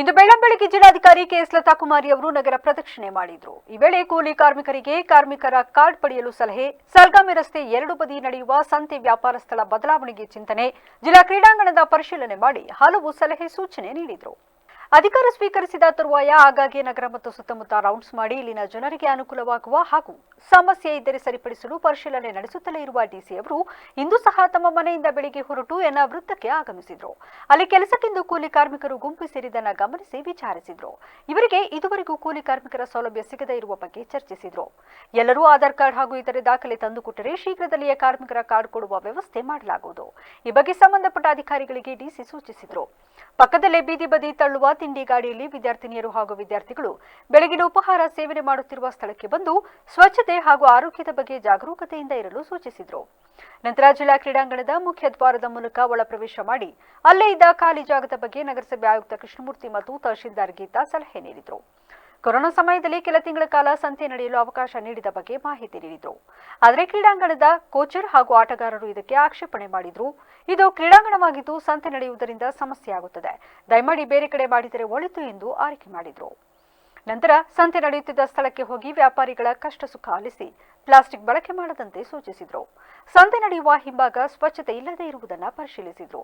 ಇಂದು ಬೆಳ್ಳಂಬೆಳಗ್ಗೆ ಜಿಲ್ಲಾಧಿಕಾರಿ ಕೆಎಸ್ ಲತಾ ಕುಮಾರಿ ಅವರು ನಗರ ಪ್ರದಕ್ಷಿಣೆ ಮಾಡಿದ್ರು. ಈ ವೇಳೆ ಕೂಲಿ ಕಾರ್ಮಿಕರಿಗೆ ಕಾರ್ಮಿಕರ ಕಾರ್ಡ್ ಪಡೆಯಲು ಸಲಹೆ, ಸಲ್ಗಾಮಿ ರಸ್ತೆ ಎರಡು ಬದಿ ನಡೆಯುವ ಸಂತೆ ವ್ಯಾಪಾರ ಸ್ಥಳ ಬದಲಾವಣೆಗೆ ಚಿಂತನೆ, ಜಿಲ್ಲಾ ಕ್ರೀಡಾಂಗಣದ ಪರಿಶೀಲನೆ ಮಾಡಿ ಹಲವು ಸಲಹೆ ಸೂಚನೆ ನೀಡಿದರು. ಅಧಿಕಾರ ಸ್ವೀಕರಿಸಿದ ತರುವಾಯ ಆಗಾಗ್ಗೆ ನಗರ ಮತ್ತು ಸುತ್ತಮುತ್ತ ರೌಂಡ್ಸ್ ಮಾಡಿ ಇಲ್ಲಿನ ಜನರಿಗೆ ಅನುಕೂಲವಾಗುವ ಹಾಗೂ ಸಮಸ್ಯೆ ಇದ್ದರೆ ಸರಿಪಡಿಸಲು ಪರಿಶೀಲನೆ ನಡೆಸುತ್ತಲೇ ಇರುವ ಡಿಸಿ ಅವರು ಇಂದು ಸಹ ತಮ್ಮ ಮನೆಯಿಂದ ಬೆಳಿಗ್ಗೆ ಹೊರಟು ಎನ್ನ ವೃತ್ತಕ್ಕೆ ಆಗಮಿಸಿದ್ರು. ಅಲ್ಲಿ ಕೆಲಸಕ್ಕೆಂದು ಕೂಲಿ ಕಾರ್ಮಿಕರು ಗುಂಪು ಸೇರಿದ್ದನ್ನ ಗಮನಿಸಿ ವಿಚಾರಿಸಿದ್ರು. ಇವರಿಗೆ ಇದುವರೆಗೂ ಕೂಲಿ ಕಾರ್ಮಿಕರ ಸೌಲಭ್ಯ ಸಿಗದೇ ಇರುವ ಬಗ್ಗೆ ಚರ್ಚಿಸಿದ್ರು. ಎಲ್ಲರೂ ಆಧಾರ್ ಕಾರ್ಡ್ ಹಾಗೂ ಇತರೆ ದಾಖಲೆ ತಂದುಕೊಟ್ಟರೆ ಶೀಘ್ರದಲ್ಲಿಯೇ ಕಾರ್ಮಿಕರ ಕಾರ್ಡ್ ಕೊಡುವ ವ್ಯವಸ್ಥೆ ಮಾಡಲಾಗುವುದು. ಈ ಬಗ್ಗೆ ಸಂಬಂಧಪಟ್ಟ ಅಧಿಕಾರಿಗಳಿಗೆ ಡಿಸಿ ಸೂಚಿಸಿದ್ರು. ಪಕ್ಕದಲ್ಲೇ ಬೀದಿ ಬದಿ ತಳ್ಳುವ ತಿಂಡಿ ಗಾಡಿಯಲ್ಲಿ ವಿದ್ಯಾರ್ಥಿನಿಯರು ಹಾಗೂ ವಿದ್ಯಾರ್ಥಿಗಳು ಬೆಳಗಿನ ಉಪಹಾರ ಸೇವನೆ ಮಾಡುತ್ತಿರುವ ಸ್ಥಳಕ್ಕೆ ಬಂದು ಸ್ವಚ್ಛತೆ ಹಾಗೂ ಆರೋಗ್ಯದ ಬಗ್ಗೆ ಜಾಗರೂಕತೆಯಿಂದ ಇರಲು ಸೂಚಿಸಿದರು. ನಂತರ ಜಿಲ್ಲಾ ಕ್ರೀಡಾಂಗಣದ ಮುಖ್ಯ ದ್ವಾರದ ಮೂಲಕ ಒಳ ಪ್ರವೇಶ ಮಾಡಿ ಅಲ್ಲೇ ಇದ್ದ ಖಾಲಿ ಜಾಗದ ಬಗ್ಗೆ ನಗರಸಭೆ ಆಯುಕ್ತ ಕೃಷ್ಣಮೂರ್ತಿ ಮತ್ತು ತಹಶೀಲ್ದಾರ್ ಗೀತಾ ಸಲಹೆ ನೀಡಿದರು. ಕೊರೋನಾ ಸಮಯದಲ್ಲಿ ಕೆಲ ತಿಂಗಳ ಕಾಲ ಸಂತೆ ನಡೆಯಲು ಅವಕಾಶ ನೀಡಿದ ಬಗ್ಗೆ ಮಾಹಿತಿ ನೀಡಿದರು. ಆದರೆ ಕ್ರೀಡಾಂಗಣದ ಕೋಚರ್ ಹಾಗೂ ಆಟಗಾರರು ಇದಕ್ಕೆ ಆಕ್ಷೇಪಣೆ ಮಾಡಿದ್ರು. ಇದು ಕ್ರೀಡಾಂಗಣವಾಗಿದ್ದು ಸಂತೆ ನಡೆಯುವುದರಿಂದ ಸಮಸ್ಯೆ ಆಗುತ್ತದೆ. ದಯಮಾಡಿ ಬೇರೆ ಕಡೆ ಮಾಡಿದರೆ ಒಳಿತು ಎಂದು ಆರೈಕೆ ಮಾಡಿದ್ರು. ನಂತರ ಸಂತೆ ನಡೆಯುತ್ತಿದ್ದ ಸ್ಥಳಕ್ಕೆ ಹೋಗಿ ವ್ಯಾಪಾರಿಗಳ ಕಷ್ಟ ಸುಖ ಆಲಿಸಿ ಪ್ಲಾಸ್ಟಿಕ್ ಬಳಕೆ ಮಾಡದಂತೆ ಸೂಚಿಸಿದ್ರು. ಸಂತೆ ನಡೆಯುವ ಹಿಂಭಾಗ ಸ್ವಚ್ಛತೆ ಇಲ್ಲದೇ ಇರುವುದನ್ನು ಪರಿಶೀಲಿಸಿದ್ರು.